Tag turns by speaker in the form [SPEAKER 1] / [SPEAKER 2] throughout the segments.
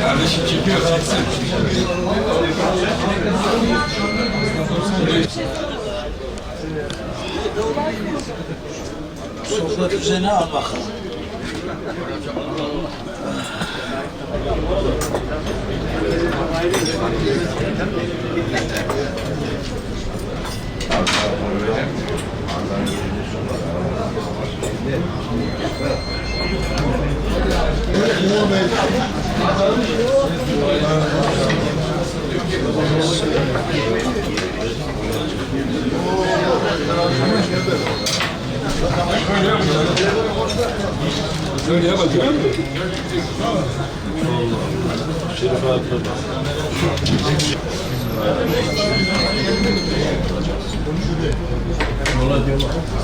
[SPEAKER 1] Kardeşim çekiyor. çeksin.
[SPEAKER 2] Sofra düzeni al bakalım.
[SPEAKER 1] Öyle yapacağım.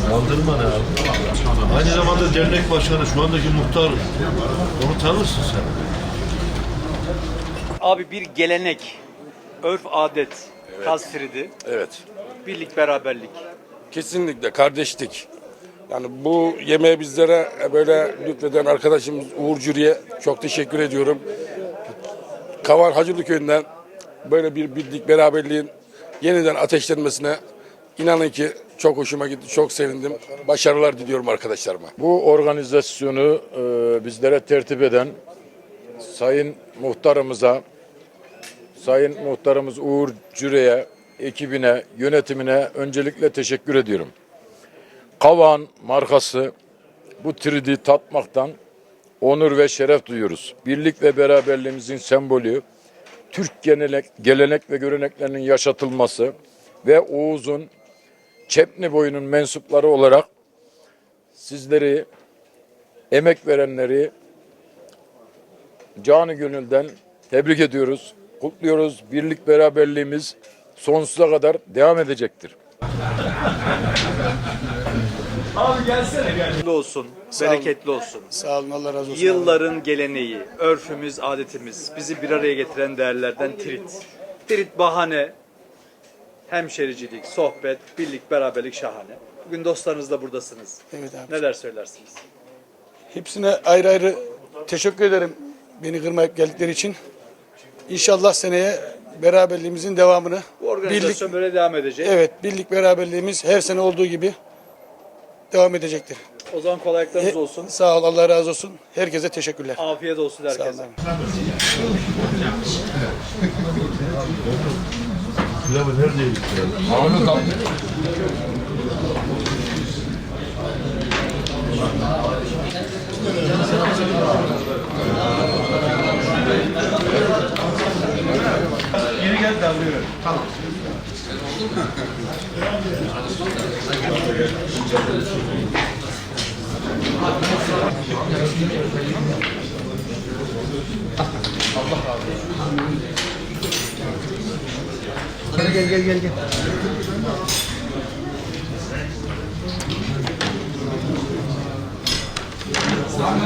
[SPEAKER 3] Kaldırma ne abi? Aynı zamanda dernek başkanı, şu andaki muhtar. Onu tanırsın sen.
[SPEAKER 4] Abi bir gelenek, örf adet, tasfiridi,
[SPEAKER 5] Evet.
[SPEAKER 4] birlik beraberlik.
[SPEAKER 5] Kesinlikle kardeşlik. Yani bu yemeği bizlere böyle lütfeden arkadaşımız Uğur Cüri'ye çok teşekkür ediyorum. Kavan Hacılı Köyü'nden böyle bir birlik beraberliğin yeniden ateşlenmesine inanın ki çok hoşuma gitti, çok sevindim. Başarılar diliyorum arkadaşlarıma.
[SPEAKER 6] Bu organizasyonu e, bizlere tertip eden Sayın Muhtarımıza, Sayın Muhtarımız Uğur Cüre'ye, ekibine, yönetimine öncelikle teşekkür ediyorum. Kavan markası bu tridi tatmaktan onur ve şeref duyuyoruz. Birlik ve beraberliğimizin sembolü, Türk gelenek, gelenek ve göreneklerinin yaşatılması ve Oğuz'un Çepni boyunun mensupları olarak sizleri, emek verenleri canı gönülden tebrik ediyoruz, kutluyoruz. Birlik beraberliğimiz sonsuza kadar devam edecektir.
[SPEAKER 4] Hayırlı olsun, bereketli olsun.
[SPEAKER 7] Sağ olun Allah razı olsun.
[SPEAKER 4] Yılların geleneği, örfümüz, adetimiz, bizi bir araya getiren değerlerden trit. Trit bahane, hemşericilik, sohbet, birlik, beraberlik şahane. Bugün dostlarınızla buradasınız.
[SPEAKER 7] Evet abi.
[SPEAKER 4] Neler söylersiniz?
[SPEAKER 7] Hepsine ayrı ayrı teşekkür ederim beni kırmayıp geldikleri için. İnşallah seneye beraberliğimizin devamını
[SPEAKER 4] Bu organizasyon
[SPEAKER 7] birlik
[SPEAKER 4] böyle devam edecek.
[SPEAKER 7] evet birlik beraberliğimiz her sene olduğu gibi devam edecektir.
[SPEAKER 4] O zaman kolaylıklarınız
[SPEAKER 7] E,
[SPEAKER 4] olsun.
[SPEAKER 7] Sağ ol Allah razı olsun. Herkese teşekkürler.
[SPEAKER 4] Afiyet olsun
[SPEAKER 7] Sağ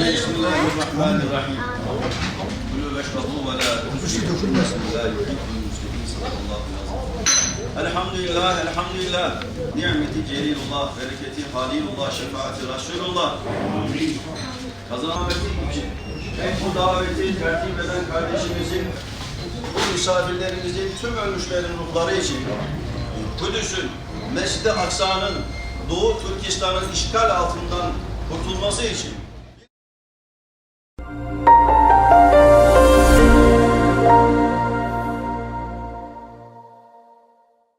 [SPEAKER 4] herkese.
[SPEAKER 7] olun.
[SPEAKER 3] Pilavı neredeydi?
[SPEAKER 8] Elhamdülillah, elhamdülillah. Nimeti celilullah, bereketi halilullah, şefaati Resulullah. Kazanameti için. Bu daveti tertip eden kardeşimizin, bu misafirlerimizin, tüm ölmüşlerin ruhları için, Kudüs'ün, Mescid-i Aksa'nın, Doğu Türkistan'ın işgal altından kurtulması için